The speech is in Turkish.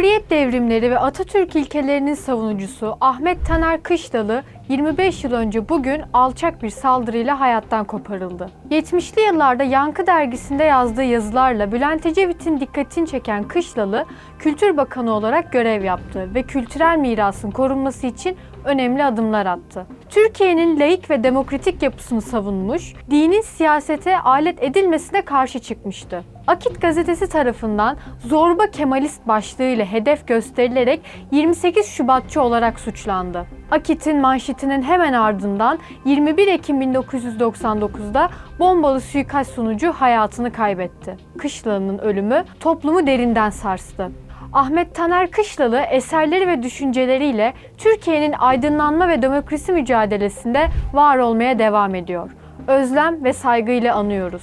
Cumhuriyet devrimleri ve Atatürk ilkelerinin savunucusu Ahmet Taner Kışlalı 25 yıl önce bugün alçak bir saldırıyla hayattan koparıldı. 70'li yıllarda Yankı dergisinde yazdığı yazılarla Bülent Ecevit'in dikkatini çeken Kışlalı, Kültür Bakanı olarak görev yaptı ve kültürel mirasın korunması için önemli adımlar attı. Türkiye'nin laik ve demokratik yapısını savunmuş, dinin siyasete alet edilmesine karşı çıkmıştı. Akit gazetesi tarafından zorba Kemalist başlığıyla hedef gösterilerek 28 Şubatçı olarak suçlandı. Akit'in manşetinin hemen ardından 21 Ekim 1999'da bombalı suikast sonucu hayatını kaybetti. Kışlalı'nın ölümü toplumu derinden sarstı. Ahmet Taner Kışlalı eserleri ve düşünceleriyle Türkiye'nin aydınlanma ve demokrasi mücadelesinde var olmaya devam ediyor. Özlem ve saygıyla anıyoruz.